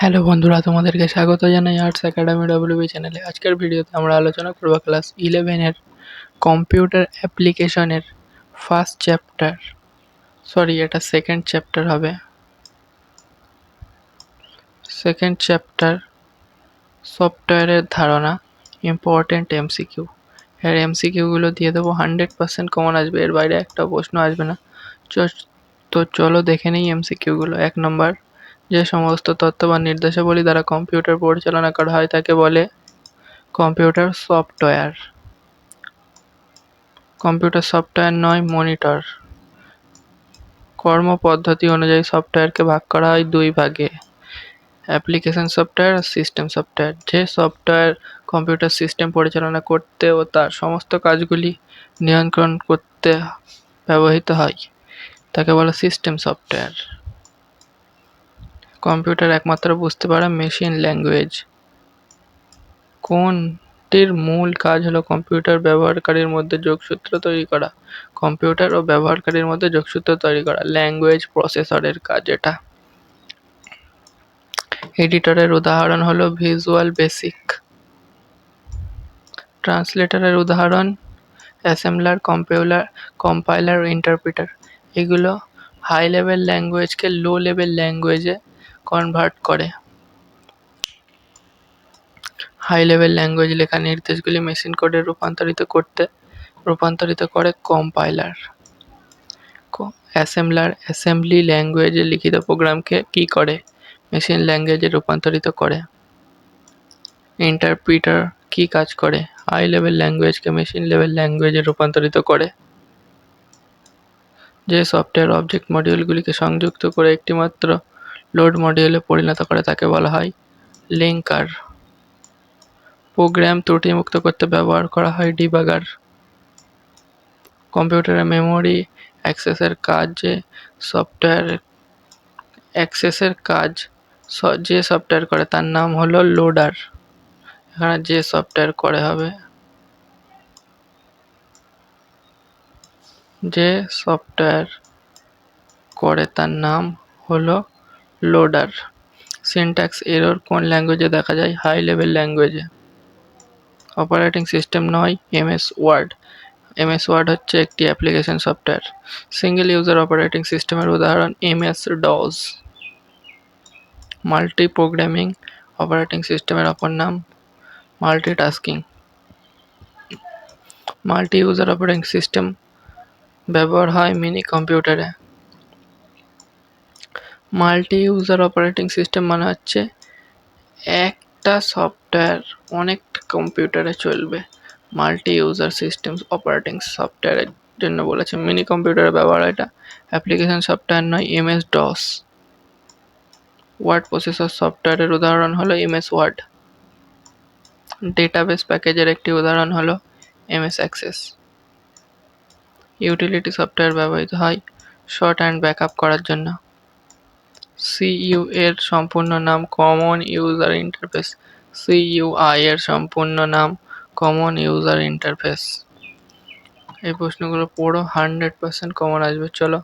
Hello বন্ধুরা, তোমাদেরকে স্বাগত জানাই আর্টস একাডেমি ডব্লিউবি চ্যানেলে আজকের ভিডিওতে আমরা আলোচনা করব ক্লাস ইলেভেনের কম্পিউটার অ্যাপ্লিকেশনের ফার্স্ট চ্যাপ্টার সরি এটা সেকেন্ড চ্যাপ্টার হবে। সেকেন্ড চ্যাপ্টার সফটওয়্যারের ধারণা ইম্পর্টেন্ট এমসিকিউ এর এমসিকিউগুলো দিয়ে দেবো হান্ড্রেড পার্সেন্ট কমন আসবে, এর বাইরে একটা প্রশ্ন আসবে না। তো চলো দেখে নিই এমসিকিউগুলো এক নম্বর যে সমস্ত তথ্য বা নির্দেশাবলী দ্বারা কম্পিউটার পরিচালনা করা হয়, তাকে বলে কম্পিউটার সফটওয়্যার। কম্পিউটার সফটওয়্যার নয়, মনিটর। কর্মপদ্ধতি অনুযায়ী সফটওয়্যারকে ভাগ করা হয় দুই ভাগে। অ্যাপ্লিকেশন সফটওয়্যার আর সিস্টেম সফটওয়্যার। যে সফটওয়্যার কম্পিউটার সিস্টেম পরিচালনা করতে ও তার সমস্ত কাজগুলি নিয়ন্ত্রণ করতে ব্যবহৃত হয়, তাকে বলে সিস্টেম সফটওয়্যার। কম্পিউটার একমাত্র বুঝতে পারে মেশিন ল্যাঙ্গুয়েজ। কোনটির মূল কাজ হলো কম্পিউটার ব্যবহারকারীর মধ্যে যোগসূত্র তৈরি করা। কম্পিউটার ও ব্যবহারকারীর মধ্যে যোগসূত্র তৈরি করা, ল্যাঙ্গুয়েজ প্রসেসরের কাজ এটা। এডিটরের উদাহরণ হলো ভিজুয়াল বেসিক। ট্রান্সলেটরের উদাহরণ, অ্যাসেম্বলার কম্পিউলার কম্পাইলার, ইন্টারপ্রিটার। এগুলো হাই লেভেল ল্যাঙ্গুয়েজকে লো লেভেল ল্যাঙ্গুয়েজে কনভার্ট করে। হাই লেভেল ল্যাঙ্গুয়েজ লেখা নির্দেশগুলি মেশিন কোডে রূপান্তরিত করতে, রূপান্তরিত করে কম্পাইলার অ্যাসেম্বলার অ্যাসেম্বলি ল্যাঙ্গুয়েজে লিখিত প্রোগ্রামকে কী করে? মেশিন ল্যাঙ্গুয়েজে রূপান্তরিত করে। ইন্টারপ্রিটার কী কাজ করে? হাই লেভেল ল্যাঙ্গুয়েজকে মেশিন লেভেল ল্যাঙ্গুয়েজে রূপান্তরিত করে। যে সফটওয়্যার অবজেক্ট মডিউলগুলিকে সংযুক্ত করে একটিমাত্র লোড মডিউলে পরিণত করে তাকে বলা হয় লিঙ্কার প্রোগ্রাম ত্রুটিমুক্ত করতে ব্যবহার করা হয় ডিবাগার। কম্পিউটারের মেমোরি অ্যাক্সেসের কাজ সফটওয়্যার অ্যাক্সেসের কাজ যে সফটওয়্যার করে তার নাম হলো লোডার। এখানে যে সফটওয়্যার করে হবে। যে সফটওয়্যার করে তার নাম হলো লোডার। সিনট্যাক্স এরর কোন ল্যাঙ্গুয়েজে দেখা যায়? হাই লেভেল ল্যাঙ্গুয়েজে অপারেটিং সিস্টেম নয় এমএস ওয়ার্ড এমএস ওয়ার্ড হচ্ছে একটি application software single user operating সিস্টেমের উদাহরণ MS DOS multi programming operating সিস্টেমের অপর নাম multitasking multi user operating system ব্যবহার হয় মিনি কম্পিউটারে মাল্টি ইউজার অপারেটিং সিস্টেম মানে হচ্ছে একটা সফটওয়্যার অনেক কম্পিউটারে চলবে। মাল্টি ইউজার সিস্টেম অপারেটিং সফটওয়্যারের জন্য বলেছে। মিনি কম্পিউটারে ব্যবহার এটা। অ্যাপ্লিকেশন সফটওয়্যার নয় এমএস ডস ওয়ার্ড প্রসেসর সফটওয়্যারের উদাহরণ হলো এমএস ওয়ার্ড ডেটাবেস প্যাকেজের একটি উদাহরণ হলো এমএস অ্যাক্সেস ইউটিলিটি সফটওয়্যার ব্যবহৃত হয় শর্ট অ্যান্ড ব্যাকআপ করার জন্য। সিইউ এর সম্পূর্ণ নাম কমন ইউজার ইন্টারফেস। সিইউআই এর সম্পূর্ণ নাম কমন ইউজার ইন্টারফেস। এই প্রশ্নগুলো পুরো হান্ড্রেড পার্সেন্ট কমন আসবে। চলো,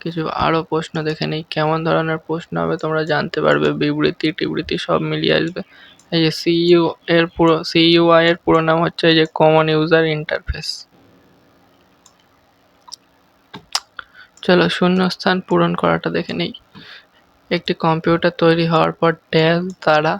কিছু আরও প্রশ্ন দেখে নিই। কেমন ধরনের প্রশ্ন হবে তোমরা জানতে পারবে। বিবৃতি, টিবৃতি সব মিলিয়ে আসবে। এই যে সিইউ এর পুরো সিইউআই এর পুরো নাম হচ্ছে এই যে কমন ইউজার ইন্টারফেস। চলো, শূন্যস্থান পূরণ করাটা দেখে নিই। একটি কম্পিউটার তৈরি হওয়ার পর ডেল দ্বারা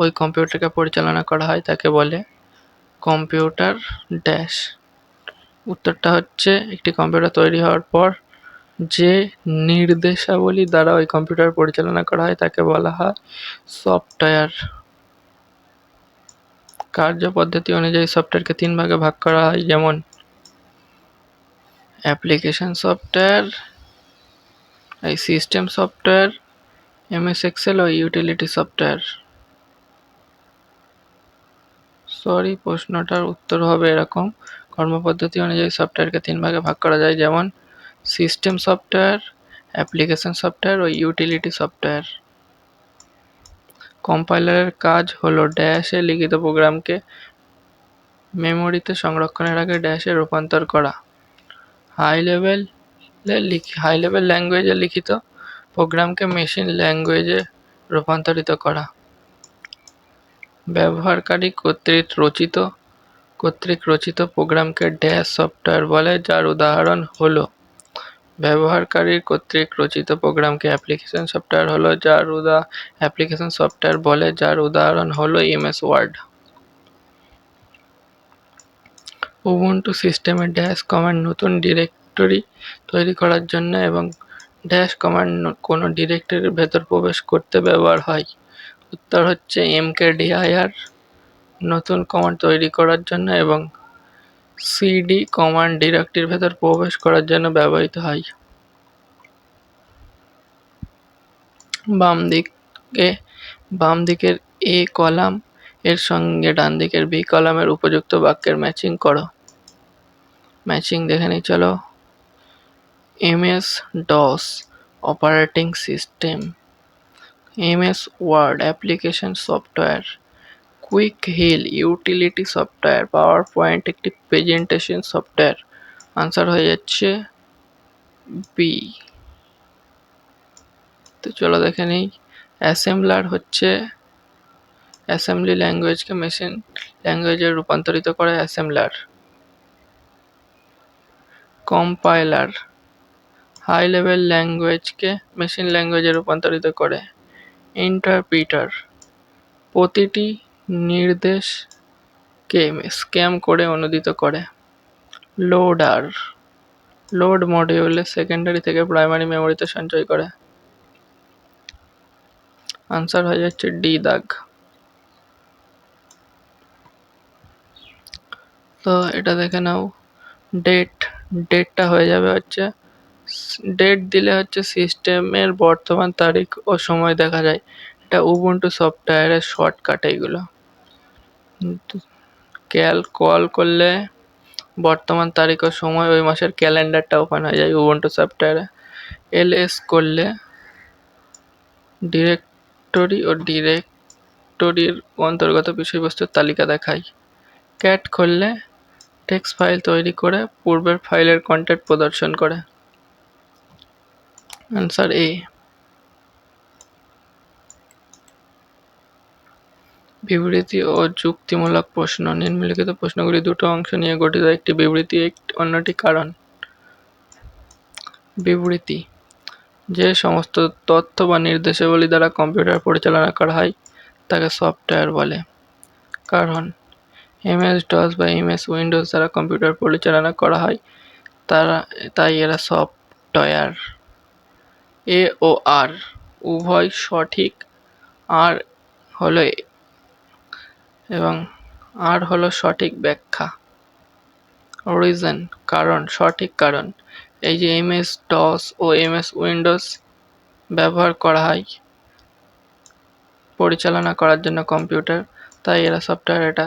ওই কম্পিউটারকে পরিচালনা করা হয়, তাকে বলে কম্পিউটার ড্যাশ। উত্তরটা হচ্ছে, একটি কম্পিউটার তৈরি হওয়ার পর যে নির্দেশাবলী দ্বারা ওই কম্পিউটার পরিচালনা করা হয়, তাকে বলা হয় সফটওয়্যার। কার্যপদ্ধতি অনুযায়ী সফটওয়্যারকে তিন ভাগে ভাগ করা হয়, যেমন অ্যাপ্লিকেশন সফটওয়্যার, এই সিস্টেম সফটওয়্যার এমএস এক্সেল ও ইউটিলিটি সফটওয়্যার সরি প্রশ্নটার উত্তর হবে এরকম। কর্মপদ্ধতি অনুযায়ী সফটওয়্যারকে তিন ভাগে ভাগ করা যায়। যেমন সিস্টেম সফটওয়্যার অ্যাপ্লিকেশন সফটওয়্যার ও ইউটিলিটি সফটওয়্যার কম্পাইলারের কাজ হলো ড্যাশে লিখিত প্রোগ্রামকে মেমোরিতে সংরক্ষণের আগে ড্যাশে রূপান্তর করা। হাই লেভেল হাই লেভেল ল্যাঙ্গুয়েজে লিখিত প্রোগ্রামকে মেশিন ল্যাঙ্গুয়েজে রূপান্তরিত করা। ব্যবহারকারী কর্তৃক রচিত কর্তৃক রচিত প্রোগ্রামকে ড্যাশ সফটওয়্যার বলে, যার উদাহরণ হলো, ব্যবহারকারী কর্তৃক রচিত প্রোগ্রামকে অ্যাপ্লিকেশন সফটওয়্যার হলো, যার উদা অ্যাপ্লিকেশন সফটওয়্যার বলে, যার উদাহরণ হলো এমএস ওয়ার্ড। উবুন্টু সিস্টেমে ড্যাশ কমান্ড নতুন ডিরেক্টরি তৈরি করার জন্য এবং ড্যাশ কমান্ড কোনো ডিরেক্টরির ভেতর প্রবেশ করতে ব্যবহার হয়। উত্তর হচ্ছে এমকেডিআইআর নতুন কমান্ড তৈরি করার জন্য এবং সিডি কমান্ড ডিরেক্টরির ভেতর প্রবেশ করার জন্য ব্যবহৃত হয়। বাম দিকে, বাম দিকের এ কলাম এর সঙ্গে ডান দিকের বি কলামের উপযুক্ত বাক্যের ম্যাচিং করো। ম্যাচিং দেখে নিই, চলো। MS DOS operating system. MS Word application software. Quick Heal utility software. PowerPoint একটি প্রেজেন্টেশন সফটওয়্যার। আনসার হয়ে যাচ্ছে বি। তো চলো দেখে নিই। অ্যাসেম্বলার হচ্ছে অ্যাসেম্বলি ল্যাঙ্গুয়েজকে মেশিন ল্যাঙ্গুয়েজে রূপান্তরিত করে অ্যাসেম্বলার। কম্পাইলার। হাই লেভেল ল্যাঙ্গুয়েজকে মেশিন ল্যাঙ্গুয়েজে রূপান্তরিত করে। ইন্টারপ্রিটার প্রতিটি নির্দেশকে স্ক্যাম করে অনুদিত করে। লোডার লোড মডিউলে সেকেন্ডারি থেকে প্রাইমারি মেমোরিতে সঞ্চয় করে। আনসার হয়ে যাচ্ছে ডি দাগ। তো এটা দেখে নাও। ডেট ডেটটা হয়ে যাবে হচ্ছে ডেট দিলে হচ্ছে সিস্টেমের বর্তমান তারিখ ও সময় দেখা যায়। এটা উবুন্টু সফটওয়্যারের শর্টকাট এইগুলো ক্যাল কল করলে বর্তমান তারিখ ও সময় ওই মাসের ক্যালেন্ডারটা ওপেন হয়ে যায় উবুন্টু সফটওয়্যারে এল এস করলে ডিরেক্টরি ও ডিরেক্টরির অন্তর্গত বিষয়বস্তুর তালিকা দেখায়। ক্যাট খুললে টেক্সট ফাইল তৈরি করে পূর্বের ফাইলের কন্টেন্ট প্রদর্শন করে। অ্যান্সার এ বিবৃতি ও যুক্তিমূলক প্রশ্ন। নিম্নলিখিত প্রশ্নগুলি দুটো অংশ নিয়ে গঠিত একটি বিবৃতি, একটি অন্যটি কারণ। বিবৃতি। যে সমস্ত তথ্য বা নির্দেশাবলী দ্বারা কম্পিউটার পরিচালনা করা হয়, তাকে সফটওয়্যার বলে। কারণ, এমএস, ডস বা এমএস উইন্ডোজ দ্বারা কম্পিউটার পরিচালনা করা হয়, তারা, তাই এরা সফটওয়্যার। এ ও আর। উভয় সঠিক। আর হলো এবং আর হলো সঠিক ব্যাখ্যা। রিজন কারণ, সঠিক কারণ। এই যে এম এস ডস ও এম এস উইন্ডোজ ব্যবহার করা হয় পরিচালনা করার জন্য কম্পিউটার, তাই এরা সফটওয়্যার এটা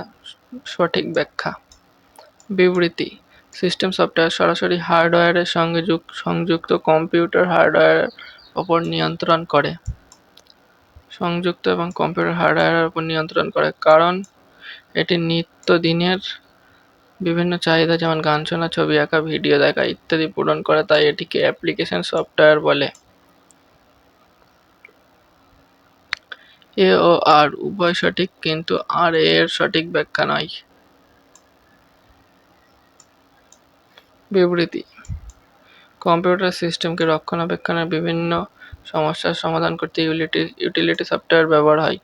সঠিক ব্যাখ্যা। বিবৃতি, সিস্টেম সফটওয়্যার সরাসরি হার্ডওয়্যারের সঙ্গে সংযুক্ত কম্পিউটার হার্ডওয়্যারের ওপর নিয়ন্ত্রণ করে। সংযুক্ত এবং কম্পিউটার হার্ডওয়্যারের উপর নিয়ন্ত্রণ করে। কারণ, এটি নিত্যদিনের বিভিন্ন চাহিদা যেমন গান শোনা, ছবি আঁকা, ভিডিও দেখা ইত্যাদি পূরণ করে, তাই এটিকে অ্যাপ্লিকেশন সফটওয়্যার বলে। এ ও আর উভয় সঠিক, কিন্তু আর এর সঠিক ব্যাখ্যা নয়। বিবৃতি। কম্পিউটার সিস্টেমকে রক্ষণাবেক্ষণের বিভিন্ন সমস্যার সমাধান করতে ইউলিটি, ইউটিলিটি সফটওয়্যার ব্যবহার হয়।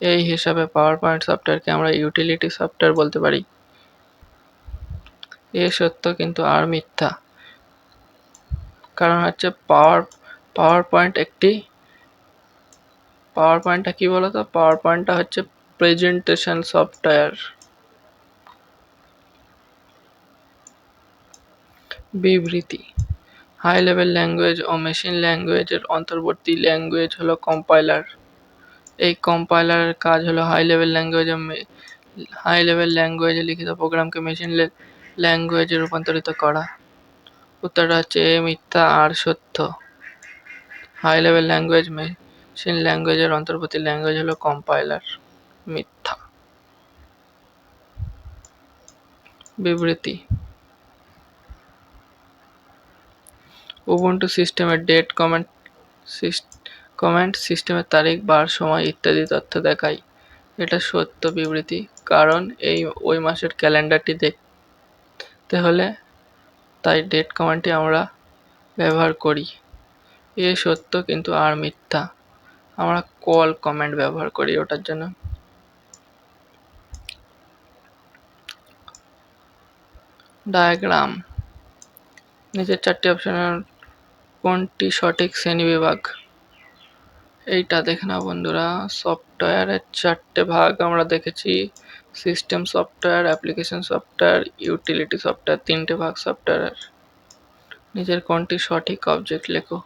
এই হিসাবে পাওয়ার পয়েন্ট সফটওয়্যারকে আমরা ইউটিলিটি সফটওয়্যার বলতে পারি। এ সত্য কিন্তু আর মিথ্যা। কারণ হচ্ছে পাওয়ার পাওয়ার পয়েন্ট একটি পাওয়ার পয়েন্টটা কী বলো তো পাওয়ার পয়েন্টটা হচ্ছে প্রেজেন্টেশন সফটওয়্যার বিবৃতি। হাই লেভেল ল্যাঙ্গুয়েজ ও মেশিন ল্যাঙ্গুয়েজের অন্তর্বর্তী ল্যাঙ্গুয়েজ হলো কম্পাইলার এই কম্পাইলারের কাজ হলো high level language high level ল্যাঙ্গুয়েজে লিখিত প্রোগ্রামকে মেশিন ল্যাঙ্গুয়েজে রূপান্তরিত করা। উত্তরটা হচ্ছে এ মিথ্যা, আর সত্য। হাই লেভেল ল্যাঙ্গুয়েজ মেশিন ল্যাঙ্গুয়েজের অন্তর্বর্তী ল্যাঙ্গুয়েজ হলো কম্পাইলার মিথ্যা। বিবৃতি। উবুন্টু সিস্টেমের ডেট কমান্ড কমেন্ট সিস্টেমের তারিখ, বার, সময় ইত্যাদি তথ্য দেখায় এটা সত্য বিবৃতি, কারণ এই, ওই মাসের ক্যালেন্ডারটি দেখতে হলে তাই ডেট কমান্ডটি আমরা ব্যবহার করি। এ সত্য কিন্তু আর মিথ্যা। আমরা কল কমেন্ট ব্যবহার করি ওটার জন্য। ডায়াগ্রাম নিচের চারটি অপশনের কোনটি সঠিক শ্রেণীবিভাগ? এইটা দেখে নাও বন্ধুরা সফটওয়্যারের চারটে ভাগ আমরা দেখেছি। System software, application software, utility software, তিনটে ভাগ সফটওয়্যারের নিজের কোনটি সঠিক অবজেক্ট লেখো।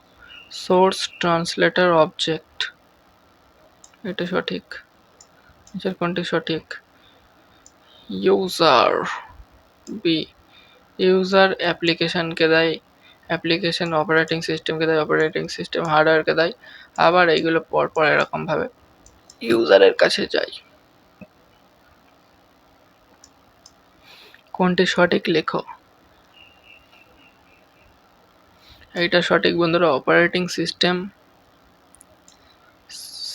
সোর্স ট্রান্সলেটার অবজেক্ট এটা সঠিক। নিজের কোনটি সঠিক? ইউজার বি ইউজার অ্যাপ্লিকেশনকে দেয়। অ্যাপ্লিকেশন অপারেটিং সিস্টেমকে দেয় অপারেটিং সিস্টেম হার্ডওয়্যারকে দেয়, আবার এইগুলো পরপর এরকমভাবে ইউজারের কাছে যায়। কোনটি সঠিক লেখো এইটা সঠিক বন্ধুরা অপারেটিং সিস্টেম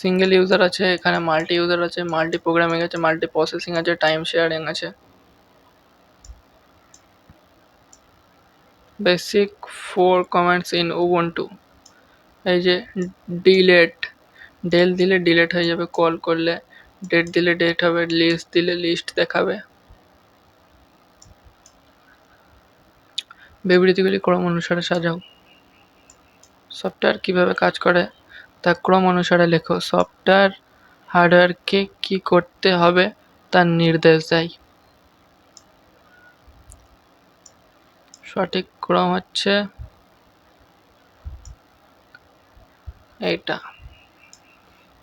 সিঙ্গেল ইউজার আছে, এখানে মাল্টি ইউজার আছে মাল্টি প্রোগ্রামিং আছে মাল্টি প্রসেসিং আছে টাইম শেয়ারিং আছে। Basic four commands in Ubuntu এই যে ডিলেট ডেল দিলে ডিলেট হয়ে যাবে কল করলে ডেট দিলে ডেট হবে লিস্ট দিলে লিস্ট দেখাবে। বিবৃতিগুলি ক্রম অনুসারে সাজাও। সফটওয়্যার কীভাবে কাজ করে তা ক্রম অনুসারে লেখো। সফটওয়্যার হার্ডওয়্যারকে কি করতে হবে তার নির্দেশ দেয়। সঠিক ক্রম হচ্ছে এইটা।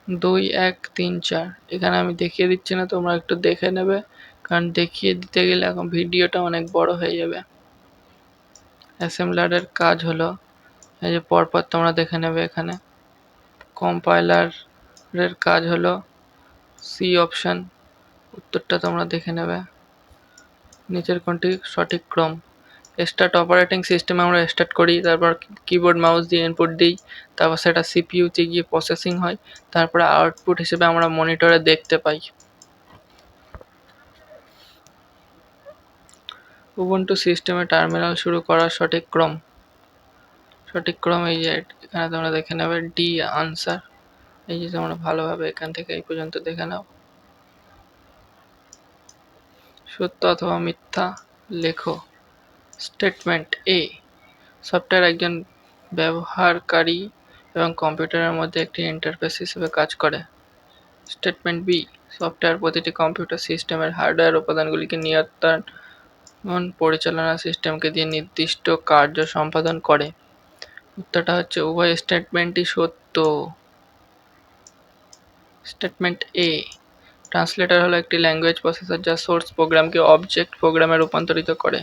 দুই, এক, তিন, চার। এখানে আমি দেখিয়ে দিচ্ছি না, তোমরা একটু দেখে নেবে। কারণ দেখিয়ে দিতে গেলে এখন ভিডিওটা অনেক বড় হয়ে যাবে। অ্যাসেম্বলারের কাজ হলো, এই যে পরপর তোমরা দেখে নেবে এখানে। কম্পাইলারের কাজ হলো, সি অপশান, উত্তরটা তোমরা দেখে নেবে। নিচের কোনটি সঠিক ক্রম? স্টার্ট অপারেটিং সিস্টেম আমরা স্টার্ট করি, তারপর কিবোর্ড মাউস দিয়ে ইনপুট দিই, তারপর সেটা সিপিইউতে গিয়ে প্রসেসিং হয়, তারপরে আউটপুট হিসেবে আমরা মনিটরে দেখতে পাই। উবুন্টু সিস্টেমে টার্মিনাল শুরু করার সঠিক ক্রম। সঠিক ক্রম এই যে, এখানে তোমরা দেখে নেবে ডি আনসার এই যে তোমরা ভালোভাবে এখান থেকে এই পর্যন্ত দেখে নাও। সত্য অথবা মিথ্যা লেখো। স্টেটমেন্ট এ সফটওয়্যার একজন ব্যবহারকারী এবং কম্পিউটারের মধ্যে একটি ইন্টারফেস হিসেবে কাজ করে। স্টেটমেন্ট বি সফটওয়্যার প্রতিটি কম্পিউটার সিস্টেমের হার্ডওয়্যার উপাদানগুলিকে নিয়ন্ত্রণ পরিচালনা সিস্টেমকে দিয়ে নির্দিষ্ট কার্য সম্পাদন করে। উত্তরটা হচ্ছে উভয় স্টেটমেন্টই সত্য। স্টেটমেন্ট এ ট্রান্সলেটর হলো একটি ল্যাঙ্গুয়েজ প্রসেসর যা সোর্স প্রোগ্রামকে অবজেক্ট প্রোগ্রামে রূপান্তরিত করে।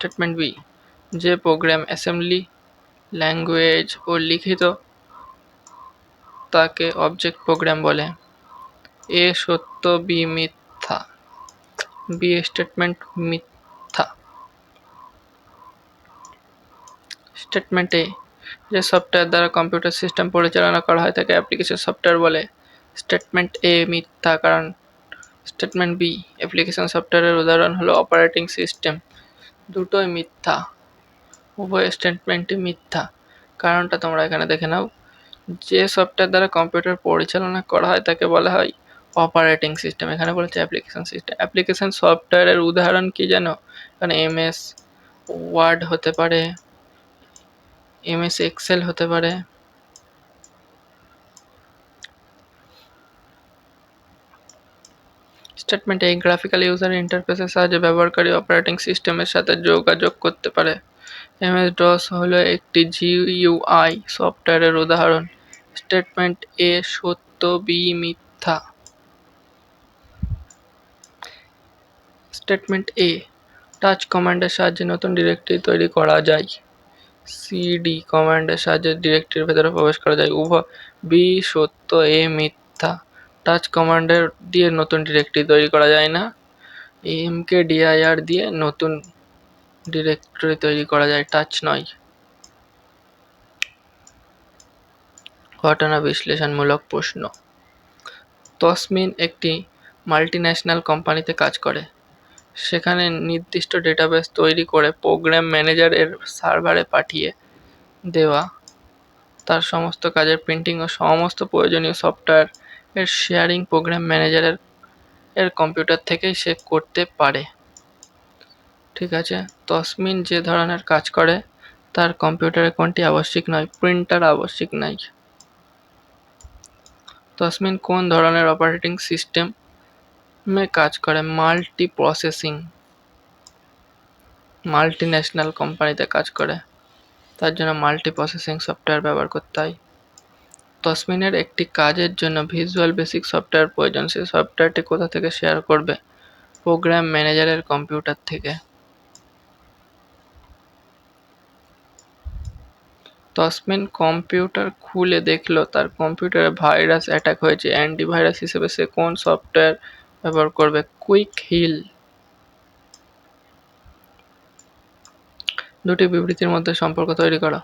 স্টেটমেন্ট বি যে প্রোগ্রাম অ্যাসেম্বলি ল্যাঙ্গুয়েজ ও লিখিত তাকে অবজেক্ট প্রোগ্রাম বলে। এ সত্য বি মিথ্যা, বি স্টেটমেন্ট মিথ্যা। স্টেটমেন্ট যে সফটওয়্যার দ্বারা কম্পিউটার সিস্টেম পরিচালনা করা হয়, তাকে অ্যাপ্লিকেশন সফটওয়্যার বলে। স্টেটমেন্ট এ মিথ্যা, কারণ স্টেটমেন্ট বি অ্যাপ্লিকেশন সফটওয়্যারের উদাহরণ হলো অপারেটিং সিস্টেম দুটোই মিথ্যা। উভয় স্টেটমেন্টই মিথ্যা। কারণটা তোমরা এখানে দেখে নাও। যে সফটওয়্যার দ্বারা কম্পিউটার পরিচালনা করা হয়, তাকে বলা হয় অপারেটিং সিস্টেম এখানে বলেছে অ্যাপ্লিকেশন সিস্টেম অ্যাপ্লিকেশন সফটওয়্যারের উদাহরণ কি জানো? এখানে এমএস ওয়ার্ড হতে পারে এমএস এক্সেল হতে পারে স্টেটমেন্ট এই গ্রাফিক্যাল ইউজার ইন্টারফেসের সাহায্যে ব্যবহারকারী অপারেটিং সিস্টেমের সাথে যোগাযোগ করতে পারে। এমএস ডস হলো একটি জিইউআই সফটওয়্যারের উদাহরণ। স্টেটমেন্ট এ সত্য বি মিথ্যা। স্টেটমেন্ট এ টাচ কমান্ডের সাহায্যে নতুন ডিরেক্টরি তৈরি করা যায়। সিডি কমান্ডের সাহায্যে ডিরেক্টরির ভেতরে প্রবেশ করা যায়। উভয় বি সত্য এ মিথ্যা। টাচ কমান্ডের দিয়ে নতুন ডিরেক্টরি তৈরি করা যায় না। এমকে ডিআইআর দিয়ে নতুন ডিরেক্টরি তৈরি করা যায় টাচ নয়। ঘটনা বিশ্লেষণমূলক প্রশ্ন। তসমিন একটি মাল্টিন্যাশনাল কোম্পানিতে কাজ করে। সেখানে নির্দিষ্ট ডেটাবেস তৈরি করে প্রোগ্রাম ম্যানেজারের সার্ভারে পাঠিয়ে দেওয়া। তার সমস্ত কাজের প্রিন্টিং ও সমস্ত প্রয়োজনীয় সফটওয়্যার এর শেয়ারিং প্রোগ্রাম ম্যানেজারের এর কম্পিউটার থেকেই সে করতে পারে। ঠিক আছে? তসমিন যে ধরনের কাজ করে, তার কম্পিউটারে কোনটি আবশ্যিক নয় প্রিন্টার আবশ্যিক নাই। তসমিন কোন ধরনের অপারেটিং সিস্টেম সিস্টেমে কাজ করে? মাল্টি প্রসেসিং মাল্টি ন্যাশনাল কোম্পানিতে কাজ করে। তার জন্য মাল্টি প্রসেসিং সফটওয়্যার ব্যবহার করতে হয়। তসমিনের একটি কাজের জন্য ভিজুয়াল বেসিক সফটওয়্যার প্রয়োজন সেই সফটওয়্যারটি কোথা থেকে শেয়ার করবে? প্রোগ্রাম ম্যানেজারের কম্পিউটার থেকে। তসমিন কম্পিউটার খুলে দেখল, তার কম্পিউটারে ভাইরাস অ্যাটাক হয়েছে। অ্যান্টিভাইরাস হিসেবে সে কোন সফটওয়্যার ব্যবহার করবে? কুইক হিল দুটি বিবৃতির মধ্যে সম্পর্ক তৈরি করা।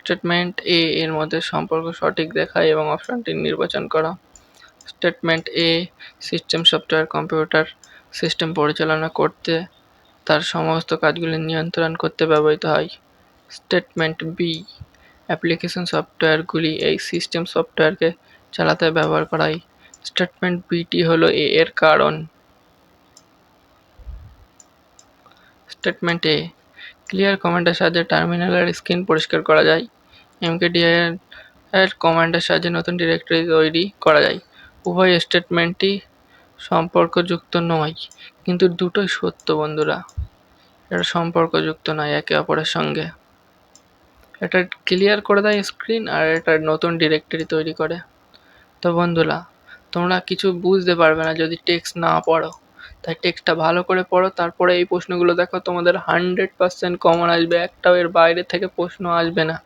স্টেটমেন্ট এ এর মধ্যে সম্পর্ক সঠিক দেখায় এবং অপশনটি নির্বাচন করা। Statement A system software computer system পরিচালনা করতে তার সমস্ত কাজগুলি নিয়ন্ত্রণ করতে ব্যবহৃত হয়। স্টেটমেন্ট বি অ্যাপ্লিকেশন সফটওয়্যারগুলি এই সিস্টেম সফটওয়্যারকে চালাতে ব্যবহার করা হয়। স্টেটমেন্ট বিটি হলো এ এর কারণ। স্টেটমেন্ট এ ক্লিয়ার কমান্ডের সাহায্যে টার্মিনালের স্ক্রিন পরিষ্কার করা যায়। এমকেডিআই এর কমান্ডের সাহায্যে নতুন ডিরেক্টরি তৈরি করা যায়। উভয় স্টেটমেন্টই সম্পর্কযুক্ত নয়, কিন্তু দুটোই সত্য বন্ধুরা। এটা সম্পর্কযুক্ত নয়, একে অপরের সঙ্গে। এটা ক্লিয়ার করে দেয় স্ক্রিন আর এটা নতুন ডিরেক্টরি তৈরি করে। তো বন্ধুরা, তোমরা কিছু বুঝতে পারবে না যদি টেক্সট না পড়ো। তাই টেক্সটটা ভালো করে পড়ো, তারপরে এই প্রশ্নগুলো দেখো, তোমাদের হান্ড্রেড পার্সেন্ট কমন আসবে, একটাও এর বাইরে থেকে প্রশ্ন আসবে না।